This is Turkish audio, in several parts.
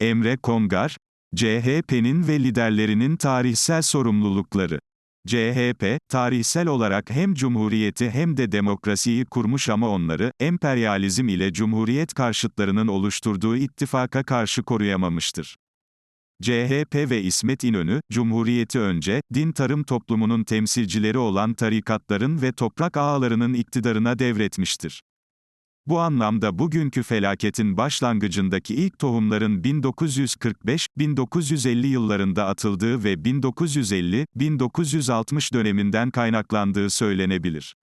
Emre Kongar, CHP'nin ve liderlerinin tarihsel sorumlulukları. CHP, tarihsel olarak hem cumhuriyeti hem de demokrasiyi kurmuş ama onları, emperyalizm ile cumhuriyet karşıtlarının oluşturduğu ittifaka karşı koruyamamıştır. CHP ve İsmet İnönü, Cumhuriyeti önce, din tarım toplumunun temsilcileri olan tarikatların ve toprak ağalarının iktidarına devretmiştir. Bu anlamda bugünkü felaketin başlangıcındaki ilk tohumların 1945-1950 yıllarında atıldığı ve 1950-1960 döneminden kaynaklandığı söylenebilir.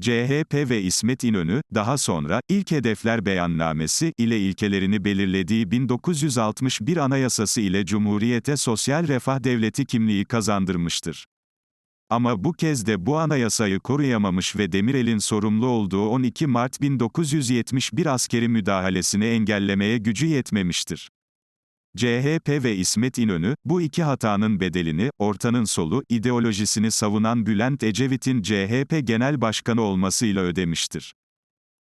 CHP ve İsmet İnönü, daha sonra, ilk hedefler beyannamesi ile ilkelerini belirlediği 1961 Anayasası ile Cumhuriyete sosyal refah devleti kimliği kazandırmıştır. Ama bu kez de bu anayasayı koruyamamış ve Demirel'in sorumlu olduğu 12 Mart 1971 askeri müdahalesini engellemeye gücü yetmemiştir. CHP ve İsmet İnönü, bu iki hatanın bedelini, ortanın solu, ideolojisini savunan Bülent Ecevit'in CHP Genel Başkanı olmasıyla ödemiştir.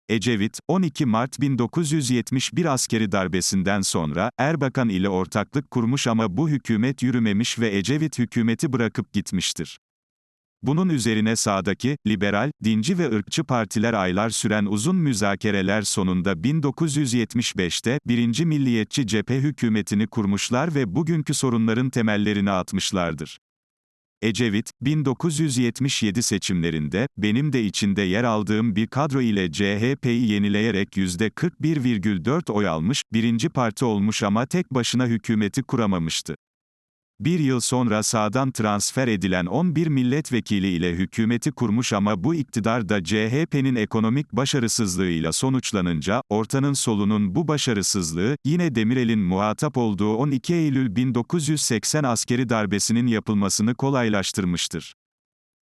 Ecevit, 12 Mart 1971 askeri darbesinden sonra, Erbakan ile ortaklık kurmuş ama bu hükümet yürümemiş ve Ecevit hükümeti bırakıp gitmiştir. Bunun üzerine sağdaki, liberal, dinci ve ırkçı partiler aylar süren uzun müzakereler sonunda 1975'te, birinci milliyetçi cephe hükümetini kurmuşlar ve bugünkü sorunların temellerini atmışlardır. Ecevit, 1977 seçimlerinde, benim de içinde yer aldığım bir kadro ile CHP'yi yenileyerek %41,4 oy almış, birinci parti olmuş ama tek başına hükümeti kuramamıştı. Bir yıl sonra sağdan transfer edilen 11 milletvekili ile hükümeti kurmuş ama bu iktidar da CHP'nin ekonomik başarısızlığıyla sonuçlanınca, ortanın solunun bu başarısızlığı, yine Demirel'in muhatap olduğu 12 Eylül 1980 askeri darbesinin yapılmasını kolaylaştırmıştır.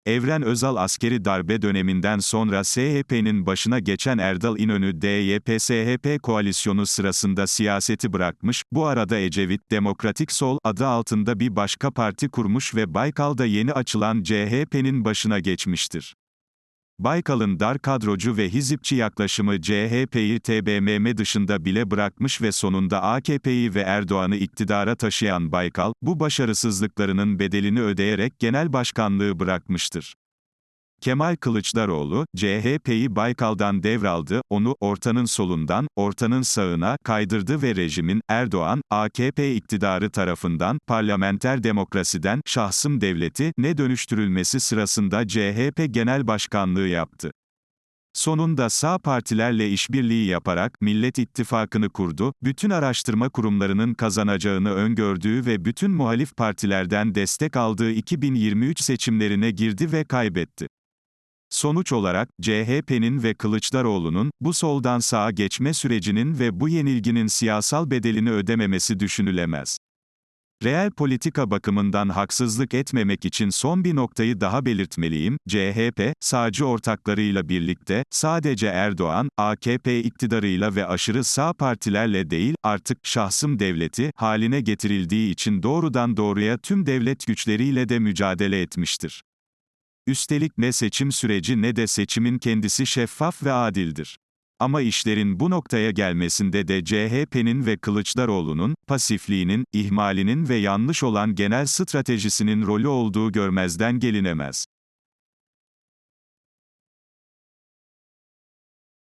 Evren Özal askeri darbe döneminden sonra SHP'nin başına geçen Erdal İnönü DYP-SHP koalisyonu sırasında siyaseti bırakmış, bu arada Ecevit Demokratik Sol adı altında bir başka parti kurmuş ve Baykal'da yeni açılan CHP'nin başına geçmiştir. Baykal'ın dar kadrocu ve hizipçi yaklaşımı CHP'yi TBMM dışında bile bırakmış ve sonunda AKP'yi ve Erdoğan'ı iktidara taşıyan Baykal, bu başarısızlıklarının bedelini ödeyerek genel başkanlığı bırakmıştır. Kemal Kılıçdaroğlu, CHP'yi Baykal'dan devraldı, onu, ortanın solundan, ortanın sağına, kaydırdı ve rejimin, Erdoğan, AKP iktidarı tarafından, parlamenter demokrasiden, şahsım devleti, ne dönüştürülmesi sırasında CHP Genel Başkanlığı yaptı. Sonunda sağ partilerle işbirliği yaparak Millet İttifakı'nı kurdu, bütün araştırma kurumlarının kazanacağını öngördüğü ve bütün muhalif partilerden destek aldığı 2023 seçimlerine girdi ve kaybetti. Sonuç olarak, CHP'nin ve Kılıçdaroğlu'nun, bu soldan sağa geçme sürecinin ve bu yenilginin siyasal bedelini ödememesi düşünülemez. Reel politika bakımından haksızlık etmemek için son bir noktayı daha belirtmeliyim, CHP, sağcı ortaklarıyla birlikte, sadece Erdoğan, AKP iktidarıyla ve aşırı sağ partilerle değil, artık, şahsım devleti, haline getirildiği için doğrudan doğruya tüm devlet güçleriyle de mücadele etmiştir. Üstelik ne seçim süreci ne de seçimin kendisi şeffaf ve adildir. Ama işlerin bu noktaya gelmesinde de CHP'nin ve Kılıçdaroğlu'nun, pasifliğinin, ihmalinin ve yanlış olan genel stratejisinin rolü olduğu görmezden gelinemez.